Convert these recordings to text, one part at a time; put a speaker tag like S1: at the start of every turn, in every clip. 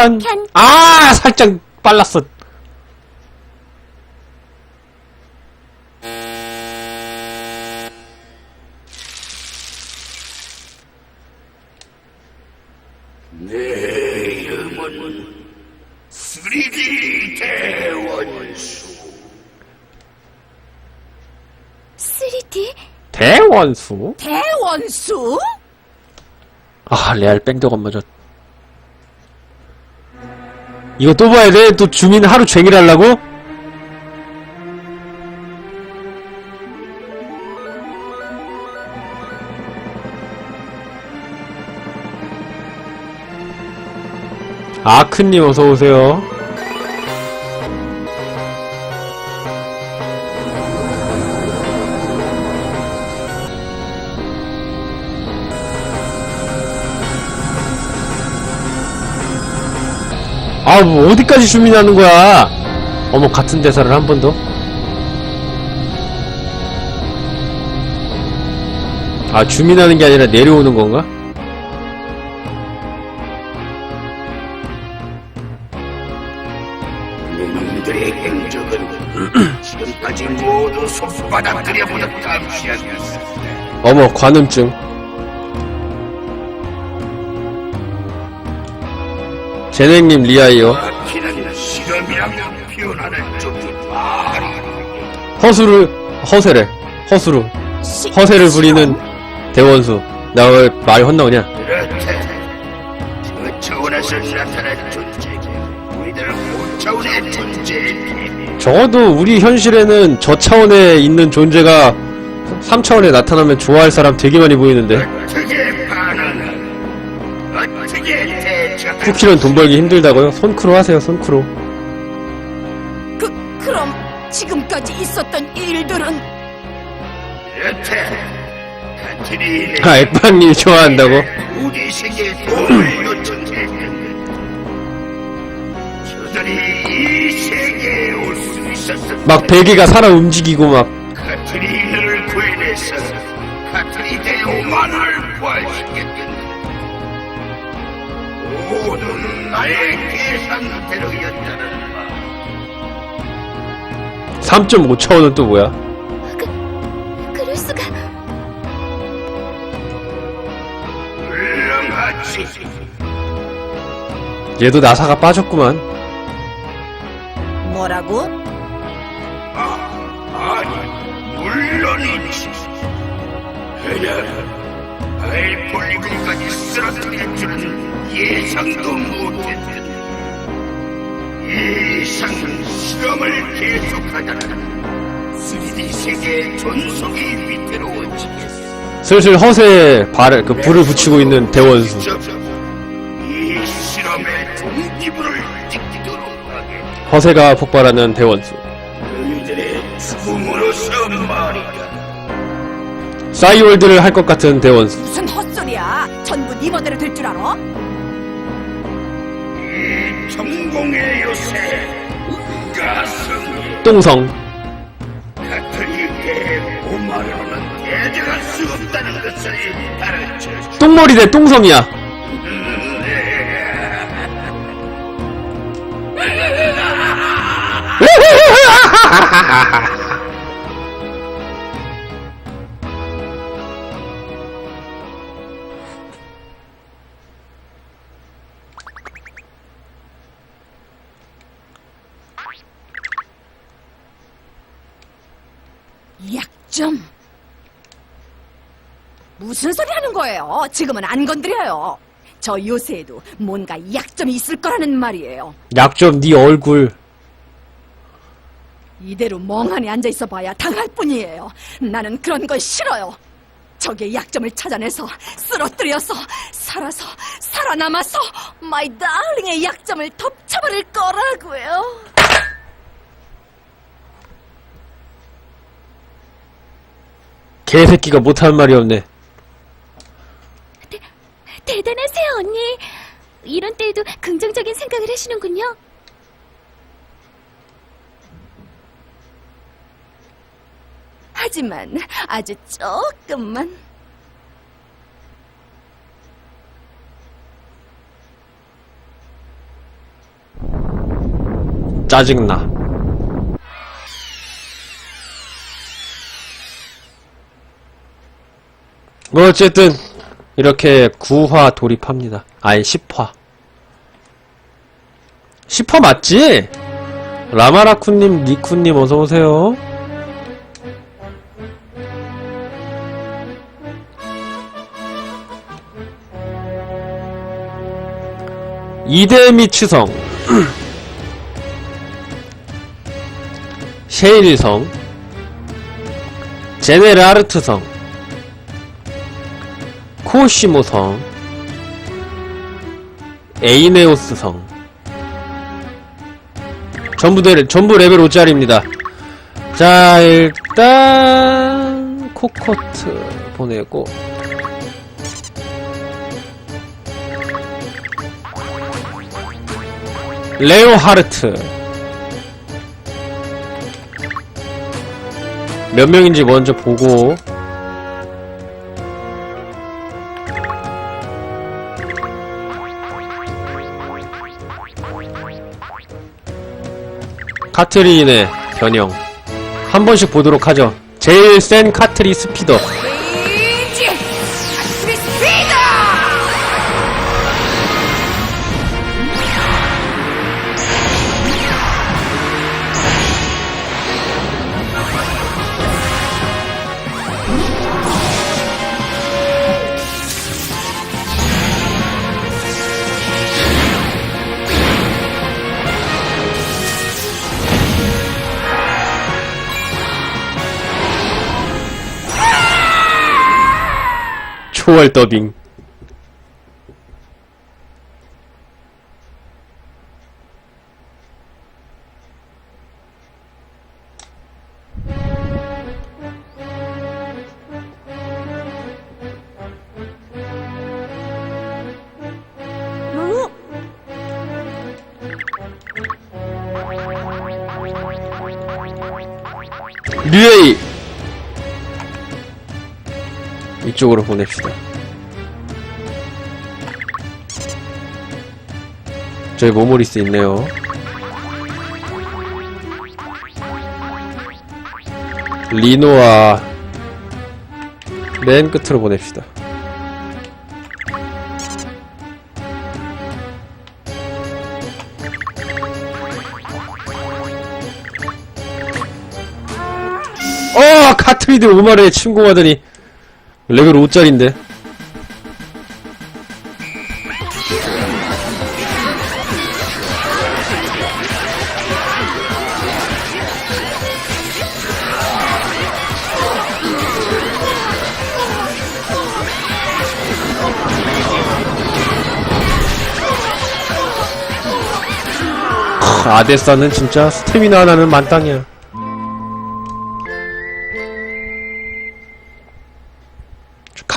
S1: 켠.
S2: 켠.
S1: 아, 살짝 빨랐어.
S3: 내 이름은 3D 대원수
S2: 3D?
S1: 대원수?
S2: 대원수?
S1: 아, 레알 뺑덕 엄마 저. 이거 또 봐야 돼? 또 주민 하루 종일 하려고? 아크님 어서오세요. 아, 뭐, 어디까지 주민하는 거야? 어머, 같은 대사를 한 번 더? 아, 주민하는 게 아니라 내려오는 건가?
S3: 너희들의 행적은 지금까지 모두 손바닥 들여보다 감시하고 있어
S1: 어머, 관음증. 제넥님 리아이요.
S3: 말이
S1: 허수를, 허세래. 허수로. 허세를 부리는 대원수. 나왜말 혼나오냐?
S3: 그렇다 저 차원에서 나타난 존재 우리들은 고차원의 존재이기
S1: 적어도 우리 현실에는 저 차원에 있는 존재가 3차원에 나타나면 좋아할 사람 되게 많이 보이는데. 쿠키는 돈 벌기 힘들다고요? 손크로 하세요, 손크로.
S2: 그, 그럼 지금까지 있었던 일들은
S3: 카트린의
S1: 아, 액방님 좋아한다고?
S3: 우리 세계에 도움을 요청했는데 저들이 이 세계에 올 수 있었어
S1: 막 베개가 살아 움직이고 막.
S3: 카트린 나의 계산대로였다는 말
S1: 3.5차원은 또 뭐야?
S2: 그럴 수가
S3: 물렁하지
S1: 얘도 나사가 빠졌구만.
S2: 뭐라고?
S3: 아니, 물론이지. 그냥 알폴리군까지 쓰러뜨릴 줄은 예상도 못했다. 이상 실험을 계속하다가 3D 세계의 존속이 위태로워지겠어.
S1: 슬슬 허세에 발을, 그 불을 붙이고 있는 대원수.
S3: 이 실험의 동기부를.
S1: 허세가 폭발하는 대원수.
S3: 너희들의 죽음으로서 말이다.
S1: 싸이월드를 할 것 같은 대원수.
S2: 무슨 헛소리야 전부 네 멋대로 될 줄 알아?
S3: 이 전공의 요새 가성이
S1: 똥성.
S3: 카톨릭의 오마로는 대적할 수 없다는 것을 가르쳐
S1: 똥머리 대 똥성이야.
S2: 약점 무슨 소리 하는 거예요? 지금은 안 건드려요 저 요새에도 뭔가 약점이 있을 거라는 말이에요
S1: 약점 네 얼굴.
S2: 이대로 멍하니 앉아 있어 봐야 당할 뿐이에요. 나는 그런 걸 싫어요. 적의 약점을 찾아내서 쓰러뜨려서 살아서 살아남아서 마이 달링의 약점을 덮쳐버릴 거라고요.
S1: 개새끼가 못하는 말이 없네.
S4: 대단하세요, 언니. 이런 때에도 긍정적인 생각을 하시는군요.
S2: 하지만 아주 조금만
S1: 짜증나. 뭐 어쨌든 이렇게 9화 돌입합니다. 아니 10화. 10화 맞지? 라마라쿠님, 니쿠님 어서오세요. 이데미 치성 셰일성 제네라르트성 코시모성 에이네오스성. 전부 대, 전부 레벨 5짜리입니다. 자 일단 코코트 보내고. 레오하르트. 몇 명인지 먼저 보고 카트린의 변형. 한 번씩 보도록 하죠. 제일 센 카트리 스피더 초월 더 이쪽으로 보냅시다. 저기 모모리스 있네요. 리노와 맨 끝으로 보냅시다. 어 카트리드 오마르에 침공하더니 레벨 5짜린데. 아데사는 진짜 스태미나 하나는 만땅이야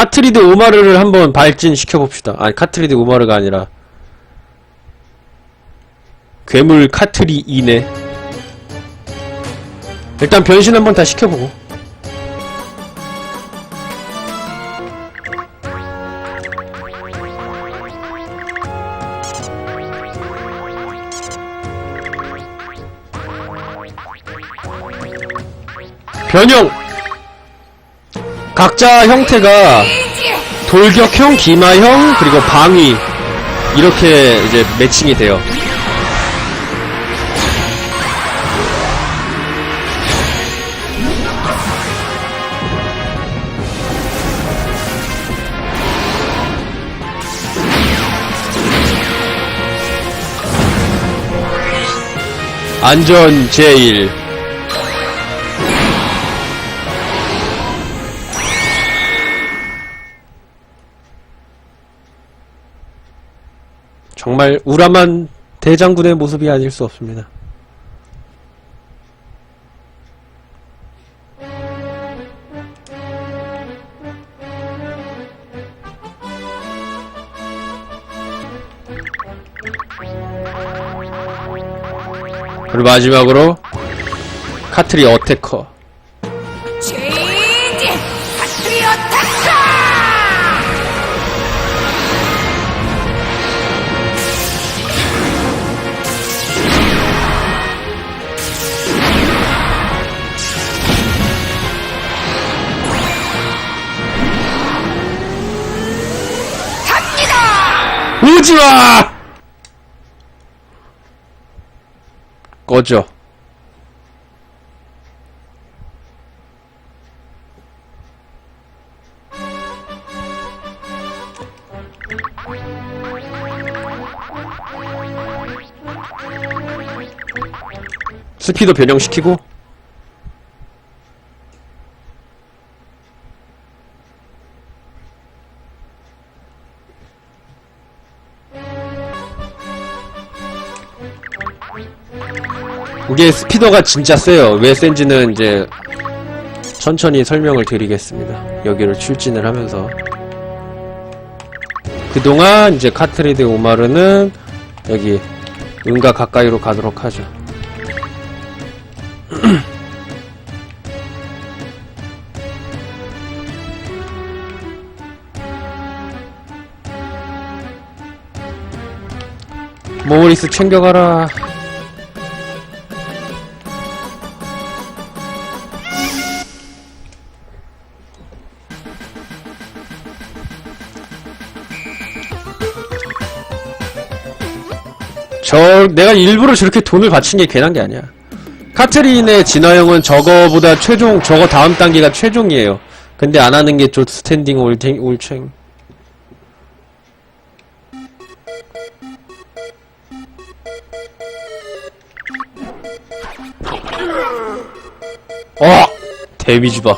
S1: 카트리드 오마르를 한번 발진시켜 봅시다. 아니, 카트리드 오마르가 아니라, 괴물 카트리 이네. 일단 변신 한번 다 시켜보고. 변형! 각자 형태가 돌격형, 기마형, 그리고 방위 이렇게 이제 매칭이 돼요. 안전 제일 정말 우람한 대장군의 모습이 아닐 수 없습니다. 그리고 마지막으로 카트리 어테커 오지 마! 꺼져. 스피드 변형시키고 이게 스피더가 진짜 세요. 왜 센지는 이제 천천히 설명을 드리겠습니다. 여기를 출진을 하면서 그동안 이제 카트리드 오마르는 여기 은가 가까이로 가도록 하죠. 모리스 챙겨가라. 저 내가 일부러 저렇게 돈을 바친 게 괜한 게 아니야. 카트린의 진화형은 저거보다 최종 저거 다음 단계가 최종이에요. 근데 안 하는 게 좀 스탠딩 올탱 올챙. 어 데미지 봐.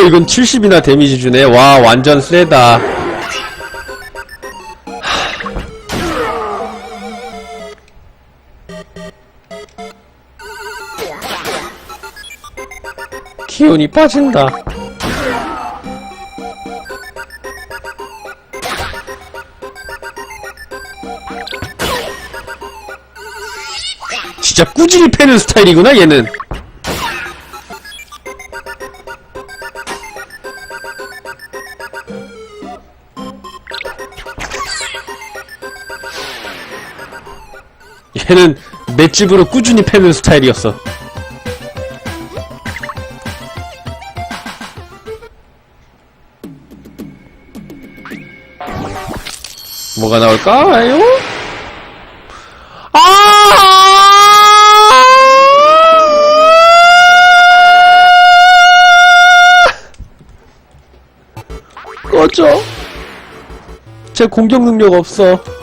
S1: 오 이건 70이나 데미지 주네. 와 완전 세다. 기운이 빠진다. 진짜 꾸준히 패는 스타일이구나 얘는 얘는 맷집으로 꾸준히 패는 스타일이었어. 뭐가 나올까요? 아! 꺼져. 제 공격 능력 없어.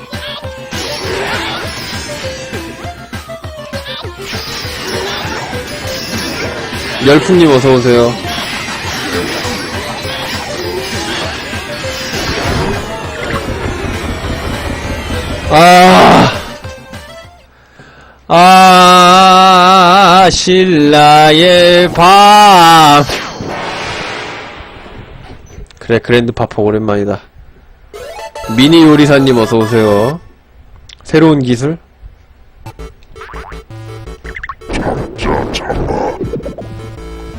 S1: 열풍님 어서오세요. 아, 아, 신라의 밤. 그래, 그랜드 파파 오랜만이다. 미니 요리사님 어서오세요. 새로운 기술?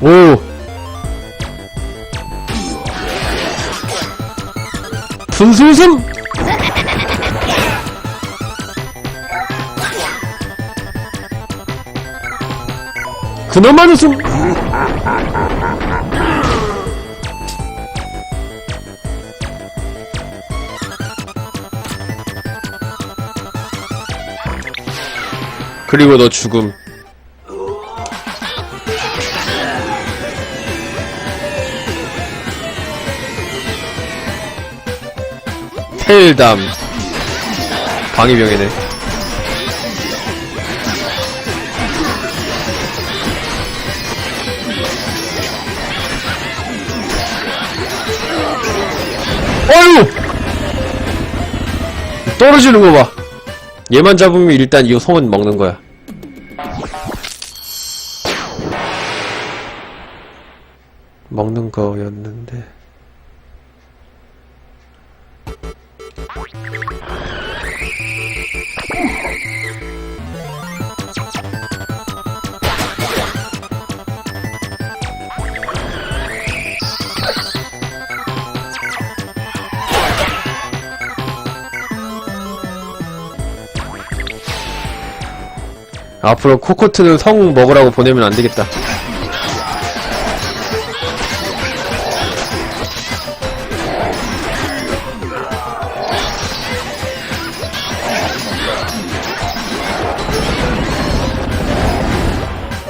S1: 오! 분수웃음! 그놈만 웃음! 그리고 너 죽음. 텔담. 광희병이네. 어휴! 떨어지는 거 봐. 얘만 잡으면 일단 이 성은 먹는 거야. 먹는 거였는데 앞으로 코코트는 성 먹으라고 보내면 안 되겠다.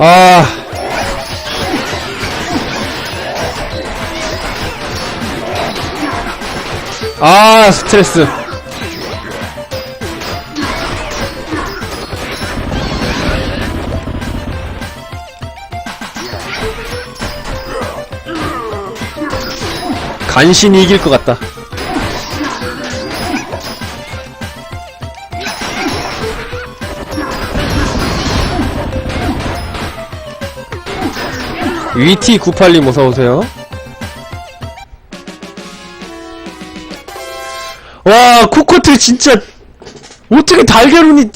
S1: 아. 아, 스트레스. 간신히 이길 것 같다. 위티 982 어서오세요. 와 코코트 진짜 어떻게 달걀운이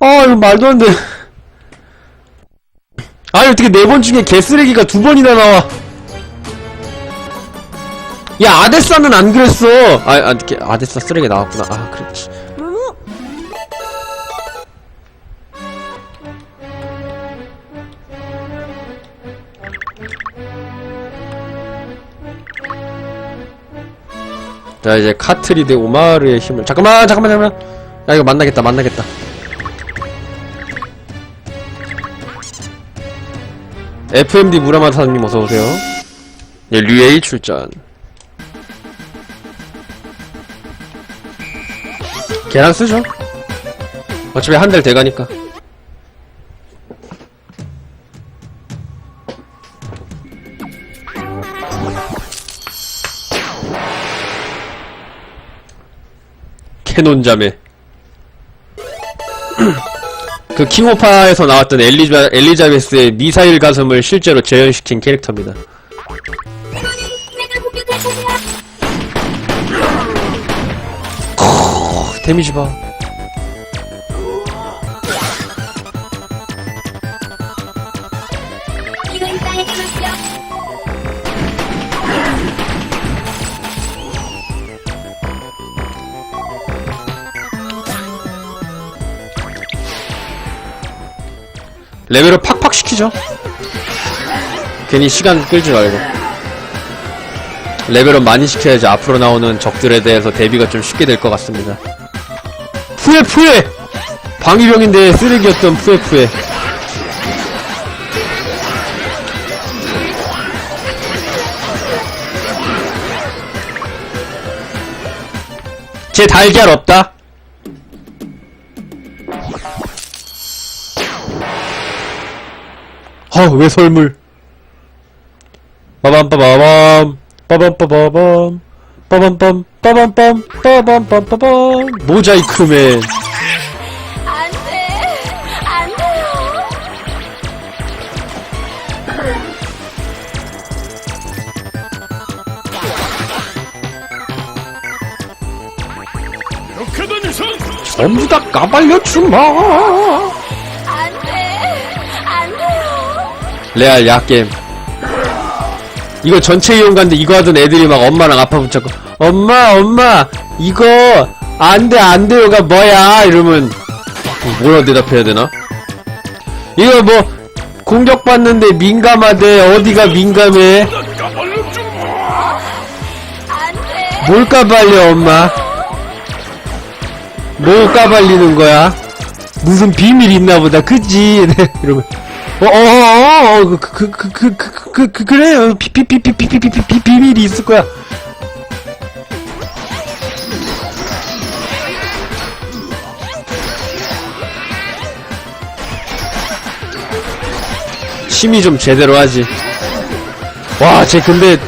S1: 아 이거 말도 안돼 아니 어떻게 네 번 중에 개쓰레기가 두 번이나 나와? 야 아데사는 안 그랬어. 아, 아 개- 아데사 쓰레기 나왔구나. 아 그렇지 자 이제 카트리 대 오마르의 힘을 잠깐만 잠깐만 잠깐만. 야 이거 만나겠다 만나겠다 FMD 무라마사님 어서오세요. 예 류에이 출전. 걔랑 쓰죠? 어차피 한 달 돼가니까. 캐논 자매 그 킹오파에서 나왔던 엘리자, 엘리자베스의 미사일 가슴을 실제로 재현시킨 캐릭터입니다. 크, 데미지 봐 레벨을 팍팍 시키죠. 괜히 시간 끌지 말고. 레벨업 많이 시켜야지 앞으로 나오는 적들에 대해서 대비가 좀 쉽게 될 것 같습니다. 푸에 푸에! 방위병인데 쓰레기였던 푸에 푸에. 제 달걀 없다 아, 왜 설물? 빠밤빠바밤, 빠밤빠바밤, 빠밤빰, 빠밤빰, 빠밤빰빠밤, 모자이크맨.
S4: 안 돼. 안 돼요.
S3: 독하던 녀석!
S1: 전부 다 까발려 주마. 레알 야겜. 이거 전체 이용가인데 이거 하던 애들이 막 엄마랑 아빠 붙잡고, 엄마, 엄마, 이거, 안 돼, 안 돼요가 뭐야? 이러면, 뭐라 대답해야 되나? 이거 뭐, 공격받는데 민감하대, 어디가 민감해? 뭘 까발려 엄마 뭐 까발리는 거야 무슨 비밀 있나보다 그지 네, 이러면 어어어어 그 그 그 그 그 그 그래요. 비비비비비비비 비밀이 있을 거야. 심이 좀 제대로 하지. 와 쟤 근데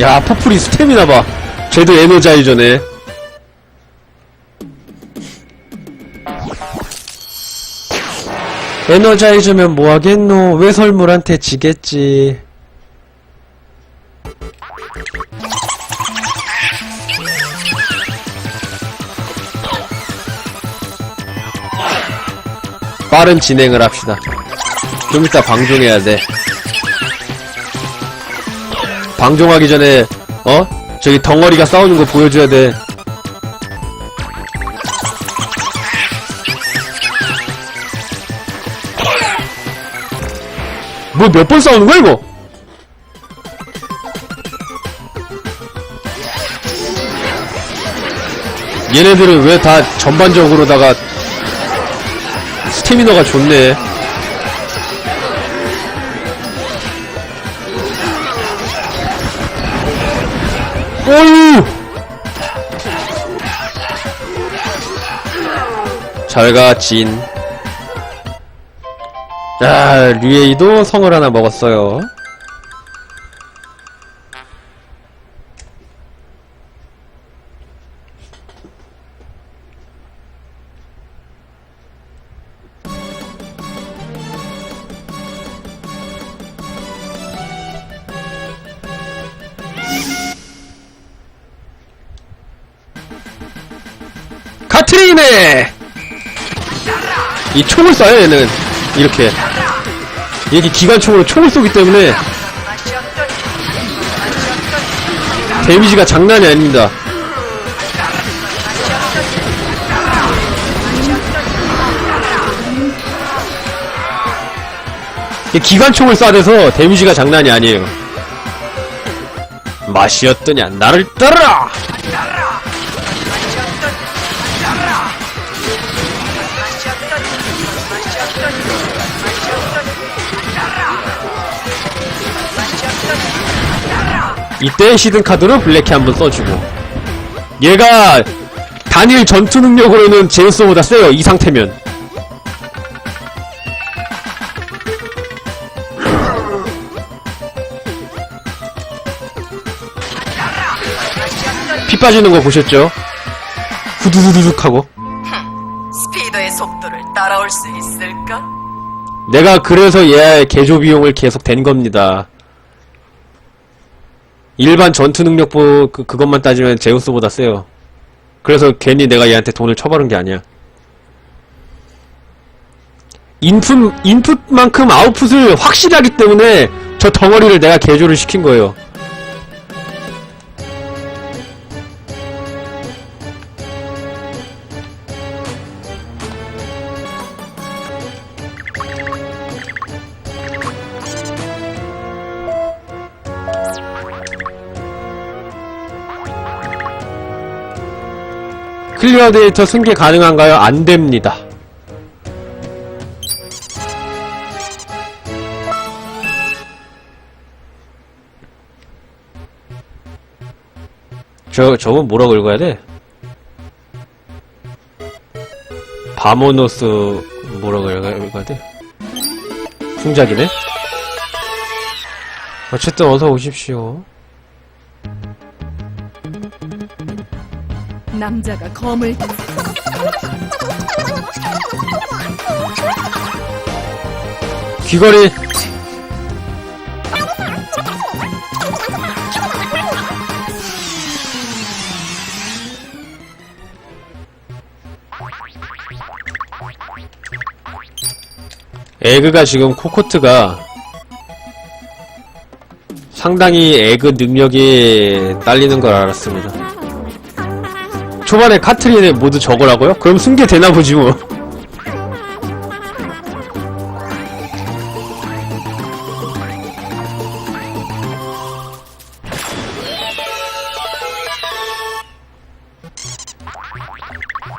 S1: 야 퍼플이 스템이나 봐. 쟤도 에너자이전에 에너자이저면 뭐 하겠노? 외설물한테 지겠지. 빠른 진행을 합시다. 좀 이따 방종해야 돼. 방종하기 전에 어? 저기 덩어리가 싸우는 거 보여줘야 돼. 뭐 몇 번 싸우는 거야 이거? 얘네들은 왜 다 전반적으로다가 스태미너가 좋네? 어유 잘가 진. 자, 류에이도 성을 하나 먹었어요. 카트리네! 이 총을 쏴요, 얘는. 이렇게. 이렇게 기관총으로 총을 쏘기 때문에 데미지가 장난이 아닙니다. 이 기관총을 쏴대서 데미지가 장난이 아니에요. 맛이었더냐, 나를 따라! 이때 시든 카드로 블랙키 한번 써주고 얘가 단일 전투 능력으로는 제우스보다 세요 이 상태면 피 빠지는 거 보셨죠? 후두두둑 하고
S2: 스피더의 속도를 따라올 수 있을까?
S1: 내가 그래서 얘의 개조 비용을 계속 댄 겁니다. 일반 전투 능력 보 그, 그것만 따지면 제우스보다 세요. 그래서 괜히 내가 얘한테 돈을 쳐버린 게 아니야. 인풋 인풋만큼 아웃풋을 확실히 하기 때문에 저 덩어리를 내가 개조를 시킨 거예요. 클리어 데이터 승계 가능한가요? 안 됩니다. 저, 저건 뭐라고 읽어야 돼? 바모노스, 뭐라고 읽어야, 읽어야 돼? 풍작이네? 어쨌든 어서 오십시오.
S2: 남자가 검을
S1: 귀걸이 에그가 지금 코코트가 상당히 에그 능력이 딸리는 걸 알았습니다. 초반에 카트린에 모두 적으라고요? 그럼 승계되나 보지 뭐.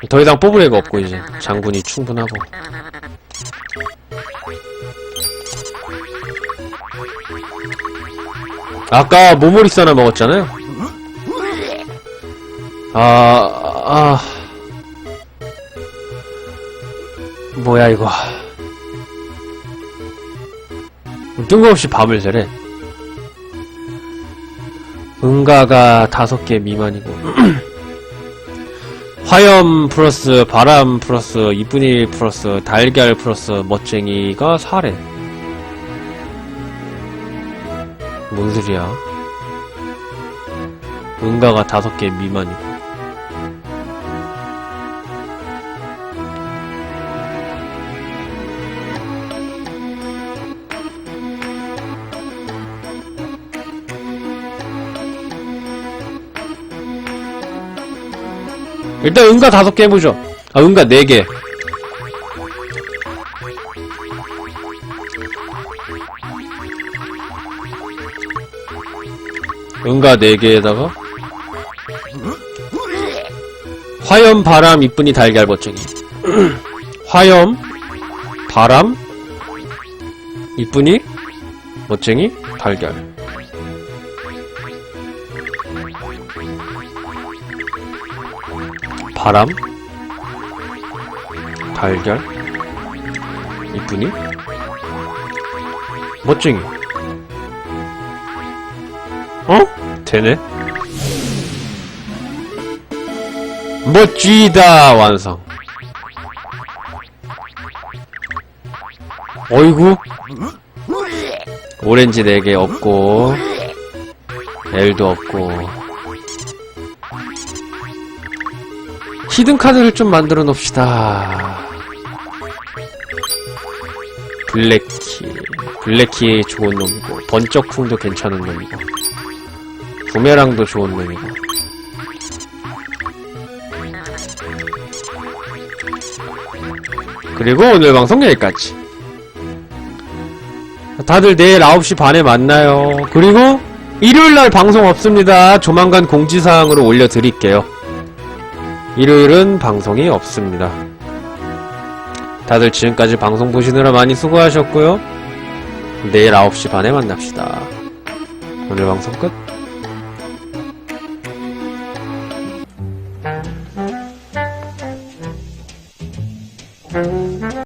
S1: 더 이상 뽑을 애가 없고 이제 장군이 충분하고 아까 모모리스 하나 먹었잖아요 아... 아... 뭐야 이거. 뜬금없이 밤을 새래. 응가가 다섯 개 미만이고. 화염 플러스 바람 플러스 이쁜이 일 플러스 달걀 플러스 멋쟁이가 4래 뭔 소리야? 응가가 다섯 개 미만이고 일단 응가 다섯 개 해보죠. 아, 응가 네 개. 응가 네 개에다가 화염, 바람, 이쁜이, 달걀, 멋쟁이. 화염, 바람, 이쁜이, 멋쟁이, 달걀. 바람? 달걀? 이쁘니 멋쟁이. 어? 되네. 멋지다 완성. 어이구. 오렌지 4개 없고 L도 없고 히든 카드를 좀 만들어 놓읍시다. 블랙키. 블랙키 좋은 놈이고 번쩍풍도 괜찮은 놈이고 부메랑도 좋은 놈이고. 그리고 오늘 방송 여기까지. 다들 내일 9시 반에 만나요. 그리고 일요일날 방송 없습니다. 조만간 공지사항으로 올려드릴게요 일요일은 방송이 없습니다. 다들 지금까지 방송 보시느라 많이 수고하셨고요. 내일 9시 반에 만납시다. 오늘 방송 끝